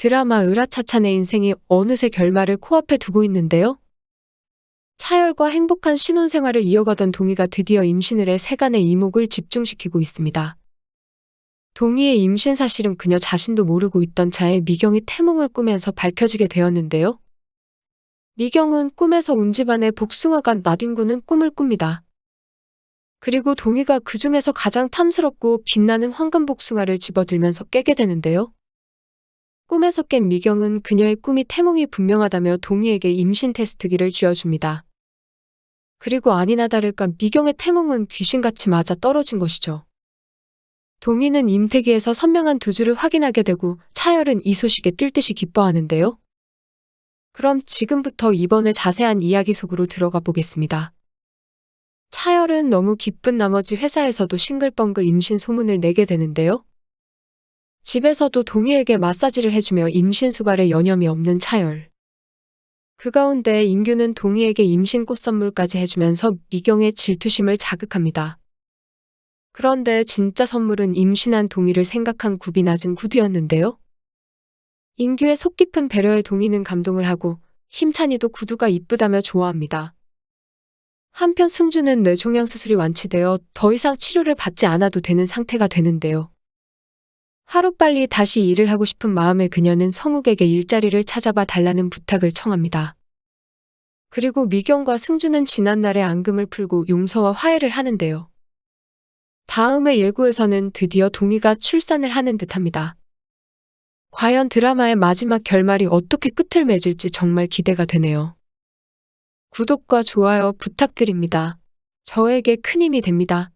드라마 으라차차 내 인생이 어느새 결말을 코앞에 두고 있는데요. 차열과 행복한 신혼생활을 이어가던 동희가 드디어 임신을 해 세간의 이목을 집중시키고 있습니다. 동희의 임신 사실은 그녀 자신도 모르고 있던 차에 미경이 태몽을 꾸면서 밝혀지게 되었는데요. 미경은 꿈에서 온 집안의 복숭아가 나뒹구는 꿈을 꿉니다. 그리고 동희가 그 중에서 가장 탐스럽고 빛나는 황금 복숭아를 집어들면서 깨게 되는데요. 꿈에서 깬 미경은 그녀의 꿈이 태몽이 분명하다며 동희에게 임신 테스트기를 쥐어줍니다. 그리고 아니나 다를까 미경의 태몽은 귀신같이 맞아 떨어진 것이죠. 동희는 임태기에서 선명한 두 줄을 확인하게 되고 차열은 이 소식에 뛸 듯이 기뻐하는데요. 그럼 지금부터 이번에 자세한 이야기 속으로 들어가 보겠습니다. 차열은 너무 기쁜 나머지 회사에서도 싱글벙글 임신 소문을 내게 되는데요. 집에서도 동희에게 마사지를 해주며 임신 수발에 여념이 없는 차열. 그 가운데 인규는 동희에게 임신 꽃 선물까지 해주면서 미경의 질투심을 자극합니다. 그런데 진짜 선물은 임신한 동희를 생각한 굽이 낮은 구두였는데요. 인규의 속 깊은 배려에 동희는 감동을 하고 힘찬이도 구두가 이쁘다며 좋아합니다. 한편 승주는 뇌종양 수술이 완치되어 더 이상 치료를 받지 않아도 되는 상태가 되는데요. 하루빨리 다시 일을 하고 싶은 마음에 그녀는 성욱에게 일자리를 찾아봐 달라는 부탁을 청합니다. 그리고 미경과 승주는 지난날의 앙금을 풀고 용서와 화해를 하는데요. 다음의 예고에서는 드디어 동희가 출산을 하는 듯합니다. 과연 드라마의 마지막 결말이 어떻게 끝을 맺을지 정말 기대가 되네요. 구독과 좋아요 부탁드립니다. 저에게 큰 힘이 됩니다.